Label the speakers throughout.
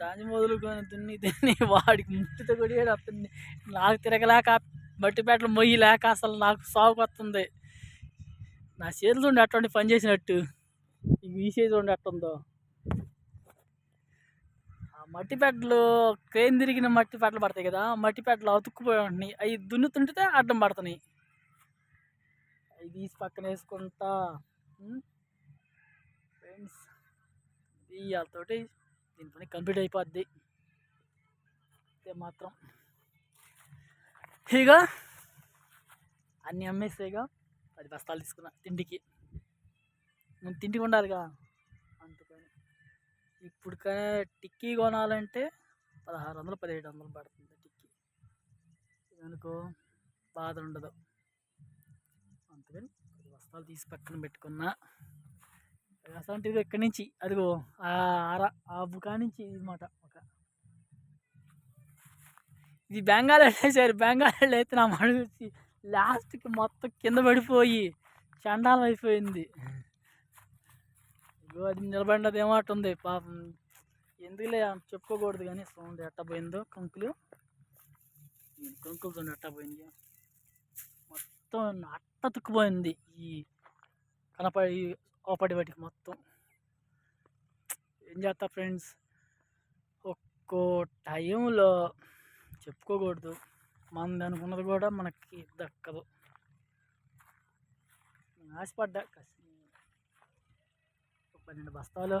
Speaker 1: టాంజి మొదలుకొని దున్ని దున్ని వాడికి ముట్టితో కొడిగాడు అతన్ని నాకు తిరగలేక మట్టి పెట్టలు మొయ్యి లేక అసలు నాకు సాగు వస్తుంది. నా చేతులు ఉండి అటువంటి పని చేసినట్టు. ఈ చేతి ఉండి అట్టుందో ఆ మట్టి పెట్టలు క్రేన్ తిరిగిన మట్టి పెట్టలు పడతాయి కదా ఆ మట్టి పెట్టలు అతుక్కుపోయి ఉంటున్నాయి. అవి దున్నుతుంటే అడ్డం పడుతున్నాయి అవి తీసి పక్కన వేసుకుంటా. ఫ్రెండ్స్ ఇవాళతోటి దీని పని కంప్లీట్ అయిపోద్ది. అంతే మాత్రం. ఇక అన్నీ అమ్మేస్తాయిగా పది బస్తాలు తీసుకున్నా తిండికి. ముందు తిండికి ఉండాలిగా. అందుకని ఇప్పుడు టిక్కీ కొనాలంటే పదహారు వందలు పదిహేడు వందలు పడుతుంది టిక్కీ. అనుకో బాధ ఉండదు. అందుకని పది బస్తాలు తీసి పక్కన పెట్టుకున్నా. అసలు ఇక్కడి నుంచి? అదిగో ఆ అర ఆ బుకా నుంచి ఇది ఒక. ఇది బెంగాల్ వెళ్ళేసారు బెంగాల్ వెళ్ళైతే నా మడుగు లాస్ట్కి మొత్తం కింద పడిపోయి చండాలం అయిపోయింది. ఇగో అది నిలబడినది ఏమాట ఉంది. పాపం ఎందుకులే చెప్పుకోకూడదు కానీ సౌండ్ ఎట్టా పోయిందో కంకులు. కంకులు సౌండ్ ఎట్టా పోయింది? మొత్తం అట్ట తుక్కుపోయింది. ఈ కనపడి ఓపడి వాటికి మొత్తం. ఏం చేస్తా ఫ్రెండ్స్? ఒక్కో టైంలో చెప్పుకోకూడదు. మనది అనుకున్నది కూడా మనకి దక్కదు. నేను ఆశపడ్డా ఒక పన్నెండు బస్తాలు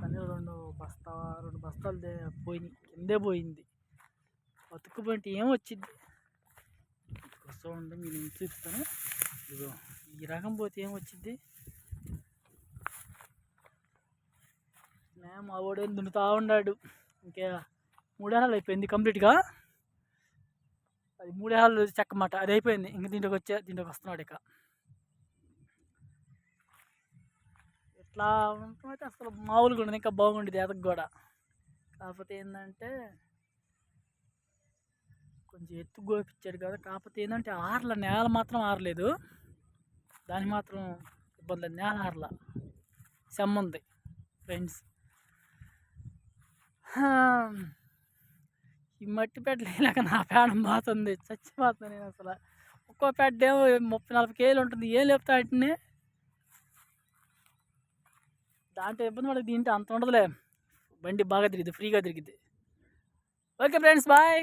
Speaker 1: పన్నెండు రెండు బస్తా రెండు బస్తాలు పోయినాయి. కిందే పోయింది. బతుకుపోయింటే ఏం వచ్చింది వస్తూ ఉంటే మీరు నేను చూపిస్తాను. ఇదిగో. ఈ రకం పోతే ఏమొచ్చింది మా వాడు దున్నుతా ఉన్నాడు ఇంకా మూడేళ్ళు అయిపోయింది కంప్లీట్గా. అది మూడేళ్ళు చెక్కమాట అది అయిపోయింది. ఇంక దీంట్లోకి వచ్చే దీంట్లోకి వస్తున్నాడు ఇక. ఇట్లా ఉంటుందైతే అసలు మామూలుగా ఉండదు. ఇంకా బాగుండేది ఎదకు కూడా కాకపోతే ఏంటంటే కొంచెం ఎత్తు గోపించాడు కదా. కాకపోతే ఏంటంటే ఆరల నేల మాత్రం ఆరలేదు. దానికి మాత్రం ఇబ్బంది లేదు నేల ఉంది ఫ్రెండ్స్. ఈ మట్టి పెట్టలు వేయలేక నా పేడం పోతుంది చచ్చిపోతుంది నేను అసలు. ఒక్కో పెట్ట ఏమో ముప్పై నలభై కేజీలు ఉంటుంది ఏం లేపుతా వాటిని దాంట్లో ఇబ్బంది పడదు దీంట్లో అంత ఉండదులే. బండి బాగా తిరిగింది ఫ్రీగా తిరిగింది ఓకే ఫ్రెండ్స్ బాయ్.